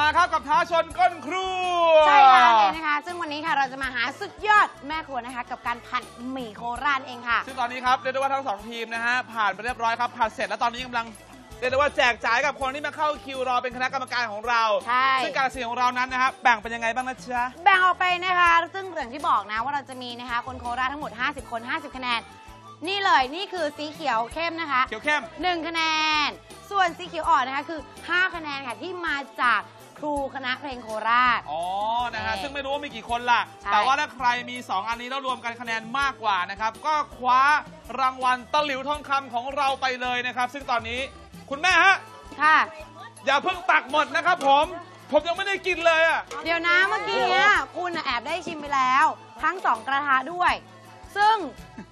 มาครับกับท้าชนก้นครัว ใช่แล้วเลยนะคะ ซึ่งวันนี้ค่ะเราจะมาหาสุดยอดแม่ครัวนะคะ กับการผัดหมี่โคราชเองค่ะ ซึ่งตอนนี้ครับเรียกได้ว่าทั้งสองทีมนะฮะผ่านไปเรียบร้อยครับผัดเสร็จแล้วตอนนี้กำลังเรียกได้ว่าแจกจ่ายกับคนที่มาเข้าคิวรอเป็นคณะกรรมการของเรา ใช่ ซึ่งการตัดสินของเรานั้นนะฮะแบ่งเป็นยังไงบ้างนะจ๊ะ แบ่งออกไปนะคะ ซึ่งอย่างที่บอกนะว่าเราจะมีนะคะ คนโคราชทั้งหมด 50 คน 50 คะแนน นี่เลยนี่คือสีเขียวเข้มนะคะ เขียวเข้ม 1 คะแนน ส่วนสีเขียวอ่อนนะคะคือ 5 คะแนนค่ะที่มาจาก ครูคณะเพลงโคราช อ๋อ นะฮะใช่ซึ่งไม่รู้ว่ามีกี่คนล่ะใช่แต่ว่าถ้าใครมี 2 อันนี้แล้วรวมกันคะแนนมากกว่านะครับ ก็คว้ารางวัลตะหลิวทองคำของเราไปเลยนะครับ ซึ่งตอนนี้คุณแม่ฮะ ค่ะ อย่าเพิ่งตักหมดนะครับผม ผมยังไม่ได้กินเลยอะ เดี๋ยวนะเมื่อกี้เนี่ยคุณน่ะแอบได้ชิมไปแล้ว ทั้งสองกระทะด้วย ซึ่ง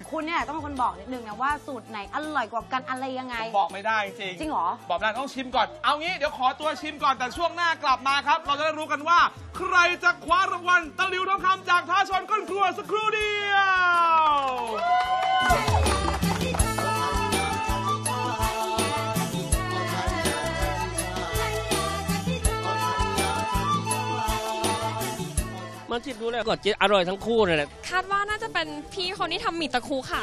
คุณเนี่ยต้องเป็นคนบอกนิดนึงนะว่าสูตรไหนอร่อยกว่ากันอะไรยังไง บอกไม่ได้จริงจริงเหรอ บอกไม่ได้ต้องชิมก่อน เอางี้เดี๋ยวขอตัวชิมก่อนแต่ช่วงหน้ากลับมาครับ เราจะได้รู้กันว่า ใครจะคว้ารางวัลตะหลิวทองคำจากท้าชนก้นครัวสักครู่เดียว มันจิบดูแล้วก็จะอร่อยทั้งคู่เลยแหละคาดว่าน่าจะเป็นพี่คนที่ทำหมี่ตะคูค่ะ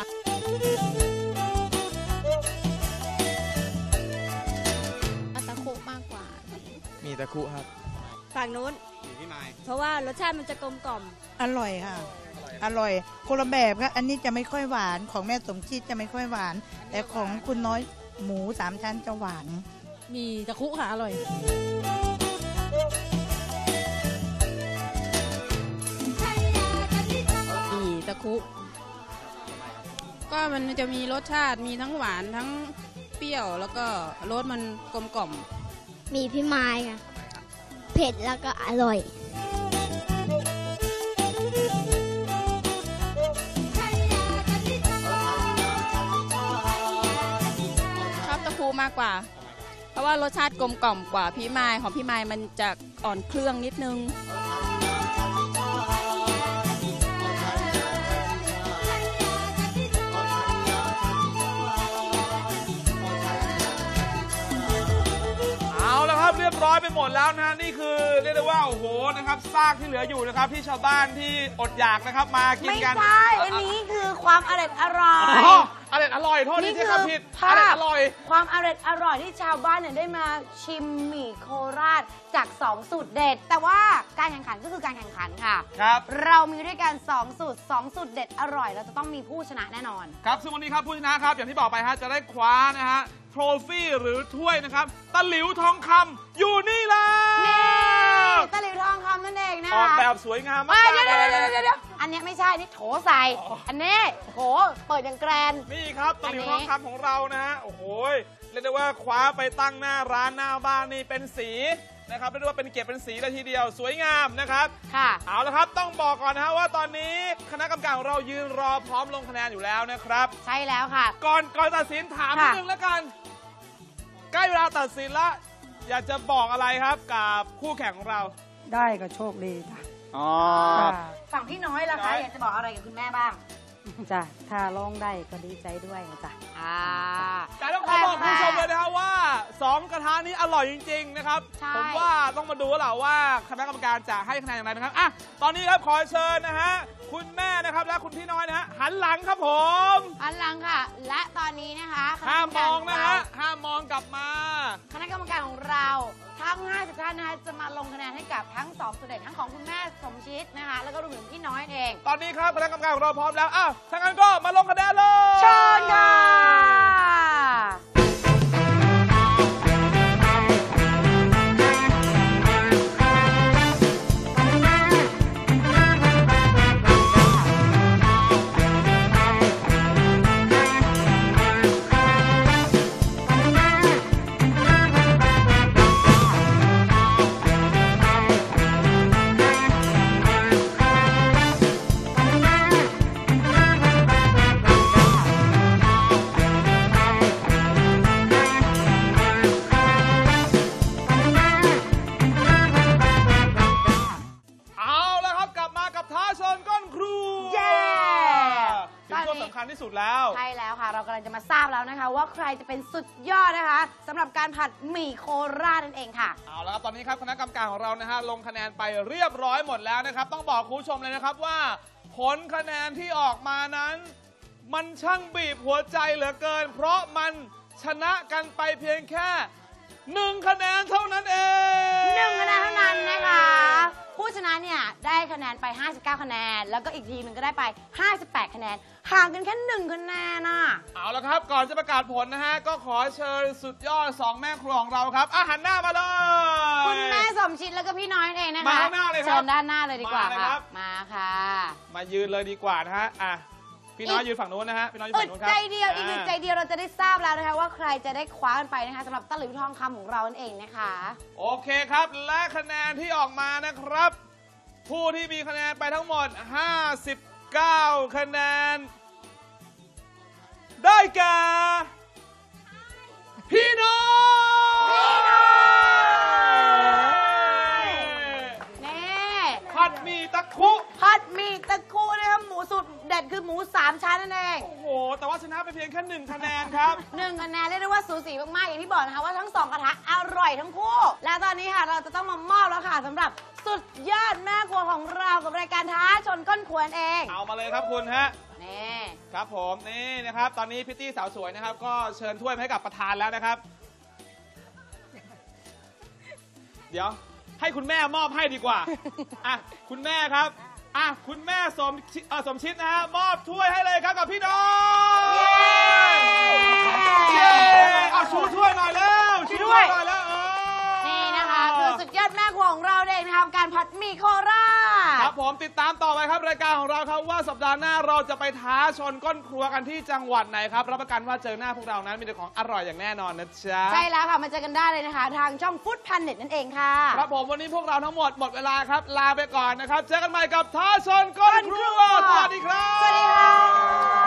อัตะคุมากกว่า มีตะคุครับ ฝั่งนู้น อยู่ที่ไม้เพราะว่ารสชาติมันจะกลมกล่อม อร่อยค่ะ อร่อยคนละแบบค่ะ อันนี้จะไม่ค่อยหวานของแม่สมจิตจะไม่ค่อยหวาน แต่ของคุณน้อยหมูสามชั้นจะหวาน มีตะคุค่ะอร่อย คุ ก็มันจะมีรสชาติมีทั้งหวานทั้งเปรี้ยวแล้วก็รสมันกลมกล่อม มีพี่ไม้ค่ะ เผ็ดแล้วก็อร่อยชอบตะคุมากกว่า เพราะว่ารสชาติกลมกล่อมกว่าพี่ไม้ของพี่ไม้มันจะอ่อนเครื่องนิดนึง ไปหมดแล้วนะนี่คือเรียกได้ว่าโอ้โหนะครับซากที่เหลืออยู่นะครับที่ชาวบ้านที่อดอยากนะครับมากินไม่กัน ใช่ อันนี้คือความอร่อยอร่ออ๋ยออร่ อยอร่อยโทษนี่ที่คืใช้คำผิดภาอร่อยพอร่อย ความอร่อยอร่อยที่ชาวบ้านเนี่ยได้มาชิมหมี่โคราชจาก 2 สูตรเด็ด แต่ว่าการแข่งขันก็คือการแข่งขันค่ะ ครับ เรามีด้วยกัน 2 สูตร 2 สูตรเด็ดอร่อย เราจะต้องมีผู้ชนะแน่นอน ครับซึ่งวันนี้ครับผู้ชนะครับ อย่างที่บอกไปฮะจะได้คว้านะฮะโทรฟี่หรือถ้วยนะครับตะหลิวทองคำอยู่นี่แล้นี่วตะหลิวทองคำนั่นเองนะออกคะแบบสวยงามเอ้มายกเดี๋ยวๆเดี๋ยวเลยเดี๋ยวเดี๋ยว อันเนี้ยไม่ใช่นี่โถใส่อันนี้โถเปิดอย่างแกรนด์นี่ครับตะหลิวอันนี้ ทองคำของเรานะฮะโอ้โหเรียกได้ว่าคว้าไปตั้งหน้าร้านหน้าบ้านนี่เป็นสีนะครับเรียกได้ว่าเป็นเกียรติเป็นสีเลยทีเดียวสวยงามนะครับ ค่ะ เอาละครับ ต้องบอกก่อนนะฮะว่าตอนนี้คณะกรรมการของเรายืนรอพร้อมลงคะแนนอยู่แล้วนะครับ ใช่แล้วค่ะ ก่อนก่อนตัดสินถามนิดค่ะ นึงแล้วกัน ใกล้เวลาตัดสินละ อยากจะบอกอะไรครับกับคู่แข่งของเรา ได้ก็โชคดีจ้ะ อ๋อ ฝั่งพี่น้อยล่ะน้คะอยอยากจะบอกอะไรกับคุณแม่บ้างจ้ะถ้าร้องได้ก็ดีใจด้วยจ้ะอ่าแต่ต้องขอบอกคุณผู้ชมเลยนะครับว่าสองกระทะนี้อร่อยจริง ๆ นะครับใช่ผมว่าต้องมาดูแล้วแหละว่าคณะกรรมการจะให้คะแนนอย่างไรนะครับอะตอนนี้ครับขอเชิญนะฮะ คุณแม่นะครับและคุณพี่น้อยนะฮะหันหลังครับผม อันหลังค่ะ และตอนนี้นะคะคณะห้ามกรรมกองรนะขฮะเราห้ามมองกลับมา คณะกรรมการของเราทั้ง50ท่านนะคะจะมาลงคะแนนให้กับทั้ง2สุดเด่นทั้งของคุณแม่สมชิดนะคะ แล้วก็รวมถึงพี่น้อยเอง ตอนนี้ครับคณะกรรมการของเราพร้อมแล้วอ้าวถ้างั้นก็มา ดแล้ว ใช่แล้วค่ะ เรากำลังจะมาทราบแล้วนะคะ ว่าใครจะเป็นสุดยอดนะคะสำหรับการผัดหมี่โคราชนั่นเองค่ะ เอาละครับตอนนี้ครับคณะกรรมการของเรานะฮะลงคะแนนไปเรียบร้อยหมดแล้วนะครับ ต้องบอกคุณผู้ชมเลยนะครับว่า ผลคะแนนที่ออกมานั้น มันช่างบีบหัวใจเหลือเกิน เพราะมันชนะกันไปเพียงแค่หนึ่งคะแนนเท่านั้นเอง หนึ่งคะแนนเท่านั้นนะคะ ผู้ชนะเนี่ยได้คะแนนไป 59 คะแนน แล้วก็อีกทีมหนึ่งก็ได้ไป 58 คะแนน ห่างกันแค่หนึ่งคะแนนน่ะ เอาละครับ ก่อนจะประกาศผลนะฮะ ก็ขอเชิญสุดยอดสองแม่ครัวของเราครับ อาหันหน้ามาเลย คุณแม่สมชิดแล้วก็พี่น้อยนั่นเองนะคะมาข้างหน้าเลยครับเชิญด้านหน้าเลยดีกว่ามาเลยค่ะครับมาค่ะ มายืนเลยดีกว่านะฮะ อะ พี่น้อยอีกยืนฝั่งนู้นนะฮะพี่น้อยยืนอึฝั่ดงนู้นครับใจเดียวอีกอึดาใจเดียวเราจะได้ทราบแล้วนะคะว่าใครจะได้คว้ากันไปนะคะสำหรับตะหลิวทองคำของเรานั่นเองนะคะ โอเคครับ และคะแนนที่ออกมานะครับ ผู้ที่มีคะแนนไปทั้งหมด 59 คะแนน ได้แก่ เด็ดคือหมูสามชั้นนั่นเองโอ้โห แต่ว่าชนะไปเพียงแค่หนึ่งคะแนนครับ หนึ่งคะแนนเรียกได้ว่าสูสีมากๆอย่างที่บอกนะคะว่าทั้งสองกระทะอร่อยทั้งคู่ และตอนนี้ค่ะเราจะต้องมามอบแล้วค่ะสำหรับสุดยอดแม่ครัวของเรากับรายการท้าชนก้นขวนเองเอามาเลยครับคุณฮะ นี่ครับผมนี่นะครับ ตอนนี้พิตตี้สาวสวยนะครับ ก็เชิญถ้วยมาให้กับประธานแล้วนะครับ เดี๋ยวให้คุณแม่มอบให้ดีกว่า อะ คุณแม่ครับ อะคุณแม่สมชิเอ่อสมชิดนะฮะมอบถ้วยให้เลยครับกับพี่น้อยเย้เอาชูถ้วยหน่อยแล้วชูถ้วยหน่อยแล้วเออ นี่นะคะคือสุดยอดแม่ครัวของเราเองนะคะการผัดหมี่โคราช ครับผมติดตามต่อไปครับรายการของเราครับว่าสัปดาห์หน้าเราจะไปท้าชนก้นครัวกันที่จังหวัดไหนครับรับประกันว่าเจอหน้าพวกเรานั้นมีแต่ของอร่อยอย่างแน่นอนนะจ๊ะใช่แล้วค่ะมาเจอกันได้เลยนะคะ ทางช่องฟุตพันเน็ตนั่นเองค่ะครับผมวันนี้พวกเราทั้งหมดหมดเวลาครับลาไปก่อนนะครับ เจอกันใหม่กับท้าชนก้นครัวสวัสดีครับสวัสดีค่ะ